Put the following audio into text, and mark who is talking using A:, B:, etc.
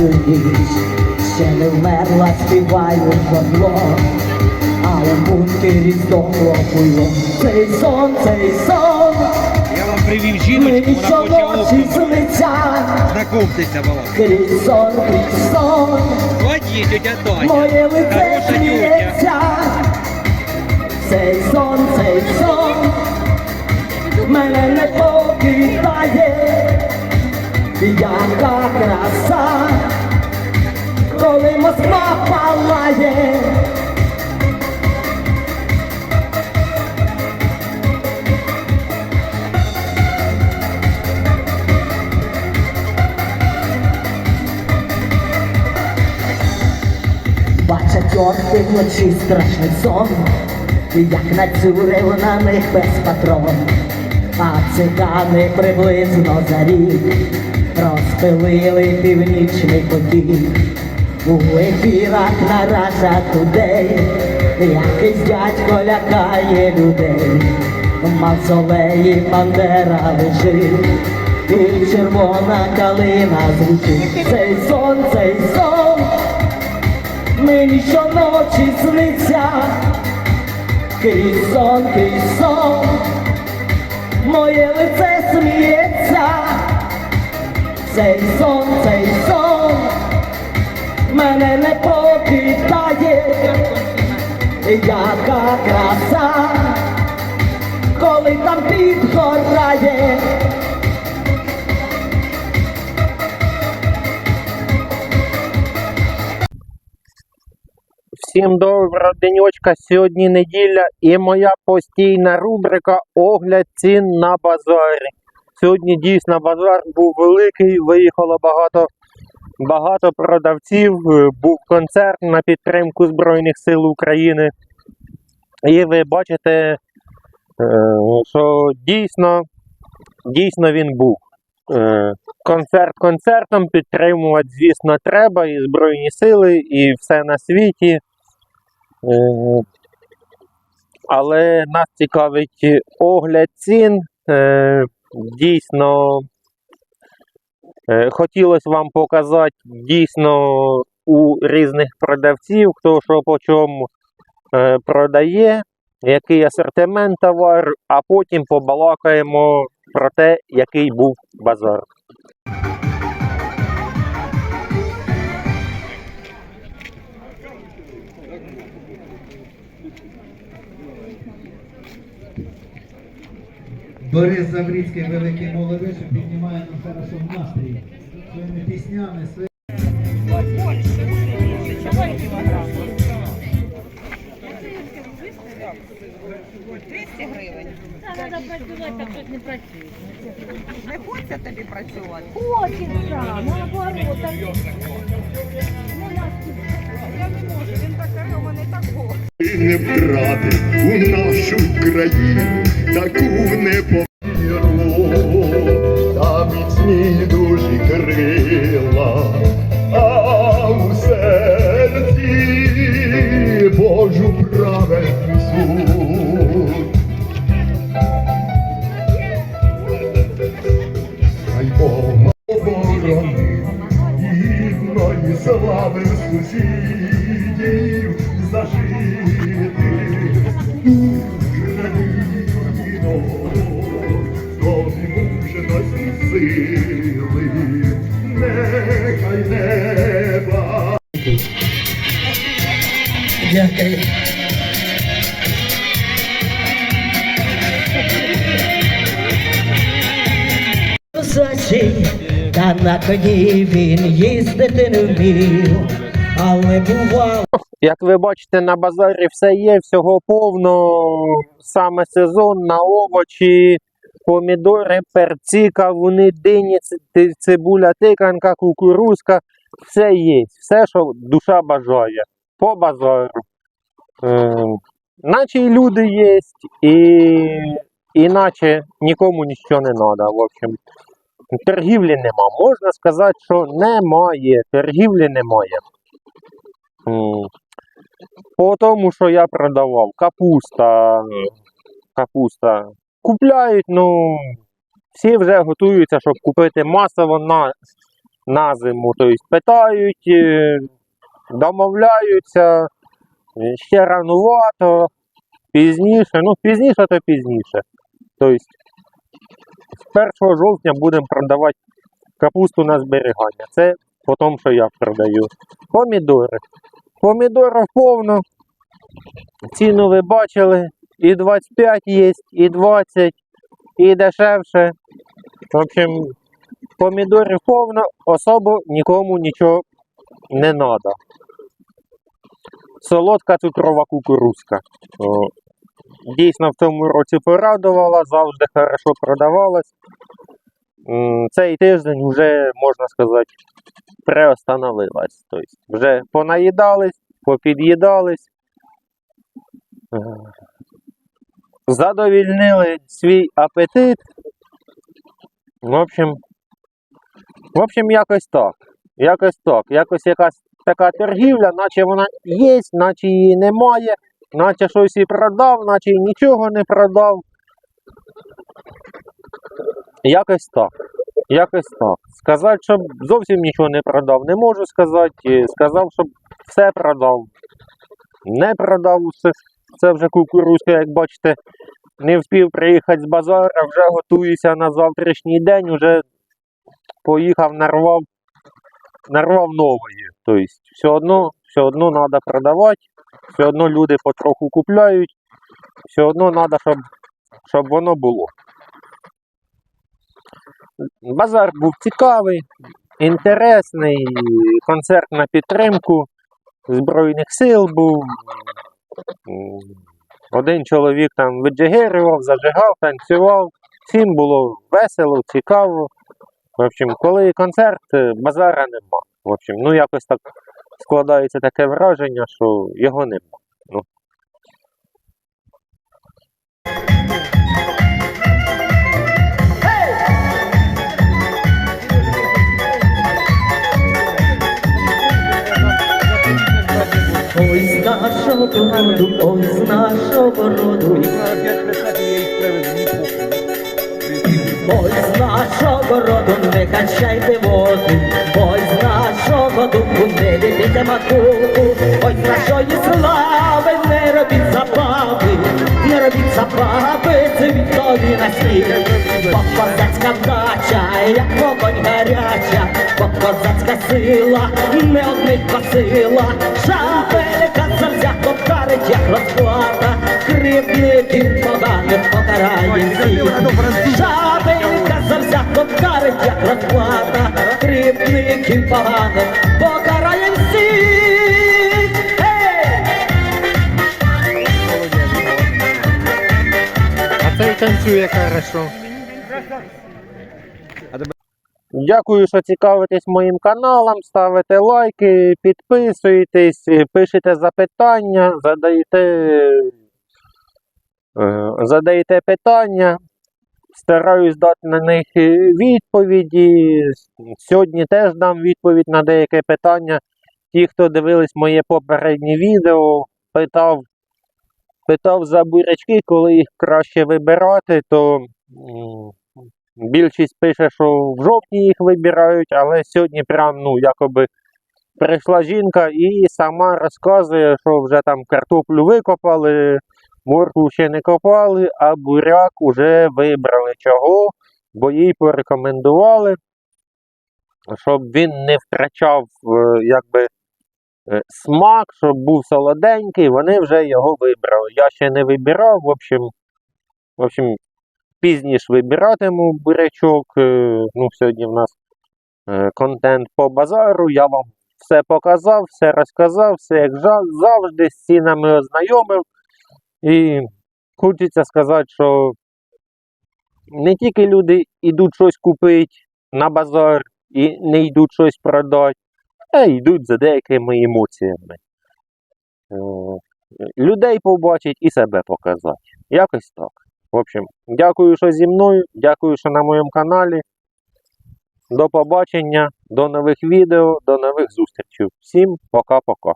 A: цю ніч, ще не вмерла, співаю горло, але в бункері здохло пуйло. Цей сон, цей сон,
B: Я вам привів жіночку, вона хоче Знакомтеся, бала.
A: крізь сон, крізь сон,
B: От є тетя Тоня.
A: моє лице сміється. Цей сон, цей сон, мене не покидає, яка краса, Москва палає. Бачать орки вночі страшний сон, як нацюрив на них без патрон, а цигани приблизно за рік розпилили північний потік. У ефірах на Раша Тудей якийсь дядько лякає людей. В мавзолеї Бандера лежить, і червона калина звучить. Цей сон, цей сон. Мені щоночі сниться, крізь сон, крізь сон, моє лице сміється, цей сон, цей сон, мене не покидає, яка краса, коли там підгорає.
C: Всім доброго денечка. Сьогодні неділя і моя постійна рубрика Огляд цін на базарі. Сьогодні дійсно базар був великий, виїхало багато, багато продавців, е, був концерт на підтримку Збройних сил України. І ви бачите, е, що дійсно, дійсно він був. Е, Концерт концертом підтримувати, звісно, треба і Збройні сили, і все на світі. Але нас цікавить огляд цін. Дійсно, хотілося вам показати дійсно у різних продавців, хто що по чому е, продає, який асортимент товар, а потім побалакаємо про те, який був базар.
D: Борис Заврицький, великий молодець, піднімає нам хорошо настрій своїми піснями, своїми
E: Треба працювати, так щось не працює.
F: Не хочеться тобі працювати.
E: Хочеться, наоборот. так- Ну, нас
F: Я не можу, він так у мене так було.
G: не втратив у нашу країну неба.
A: Дякую. Та на коні він їздити не вмів, але бував.
C: Як ви бачите, на базарі все є, всього повно. Саме сезон на овочі, помідори, перці, кавуни, дині, цибуля, тиканка, кукурузка. Все є. Все, що душа бажає. По базару. Е, наче і люди є, і іначе нікому нічого не треба. В общем, торгівлі нема. Можна сказати, що немає. Торгівлі немає. По тому, що я продавав, капуста, капуста. Купляють, ну, всі вже готуються, щоб купити масово на, на зиму. Тобто питають, е, домовляються, е, ще ранувато, пізніше, ну пізніше то пізніше. Тобто з 1 жовтня будемо продавати капусту на зберігання. Це по тому, що я продаю. Помідори. Помідорів повно. Ціну ви бачили. І 25 є, і 20, і дешевше. В общем, помідорів повно, особо нікому нічого не треба. Солодка цукрова кукурузка. Дійсно в цьому році порадувала, завжди хорошо продавалась. Цей тиждень вже, можна сказати, приостановилась. Тобто вже понаїдались, попід'їдались. Задовільнили свій апетит. В общем, в общем, якось так. Якось так. Якось якась така торгівля, наче вона є, наче її немає, наче щось і продав, наче нічого не продав. Якось так. Якось так. Сказати, щоб зовсім нічого не продав, не можу сказати. Сказав, щоб все продав. Не продав усе. Це вже кукурузка, як бачите, не встиг приїхати з базара, вже готуюся на завтрашній день, вже поїхав, нарвав, нарвав нової. Тобто, все одно, все одно треба продавати, все одно люди потроху купляють, все одно треба, щоб, щоб воно було. Базар був цікавий, інтересний, концерт на підтримку Збройних сил був. Один чоловік там виджигерював, зажигав, танцював. Всім було весело, цікаво. В общем, коли концерт, е, базара нема. В общем, ну якось так складається таке враження, що його нема. Ну.
A: Нашого роду, ой, з нашого роду, ой, з нашого роду, не качайте воду, ой, з нашого духу, не ліпіте макуху, ой, з нашої слави, не робіть забави, не робіть забави, це відтоді на світ, бо козацька вдача, як вогонь гаряча, бо козацька сила, не одних косила, шапелька завзято вдарить, як розплата, кривдників поганих покарає всіх. Шапелька завзято вдарить, як розплата, кривдників поганих покарає всіх.
C: Танцює хорошо. Дякую, що цікавитесь моїм каналом, ставите лайки, підписуєтесь, пишете запитання, задаєте, е, задаєте питання. Стараюсь дати на них відповіді. Сьогодні теж дам відповідь на деяке питання. Ті, хто дивились моє попереднє відео, питав, питав за бурячки, коли їх краще вибирати, то більшість пише, що в жовтні їх вибирають, але сьогодні прям, ну, якоби прийшла жінка і сама розказує, що вже там картоплю викопали, моркву ще не копали, а буряк уже вибрали. Чого? Бо їй порекомендували, щоб він не втрачав е, якби, е, смак, щоб був солоденький, вони вже його вибрали. Я ще не вибирав, в общем, в общем пізніше вибиратиму бурячок. Е, Ну, сьогодні в нас е, контент по базару. Я вам все показав, все розказав, все як завжди, з цінами ознайомив. І хочеться сказати, що не тільки люди йдуть щось купити на базар і не йдуть щось продати, а йдуть за деякими емоціями. Е, Людей побачить і себе показати. Якось так. В общем, дякую, що зі мною, дякую, що на моєму каналі. До побачення, до нових відео, до нових зустрічей. Всім пока-пока.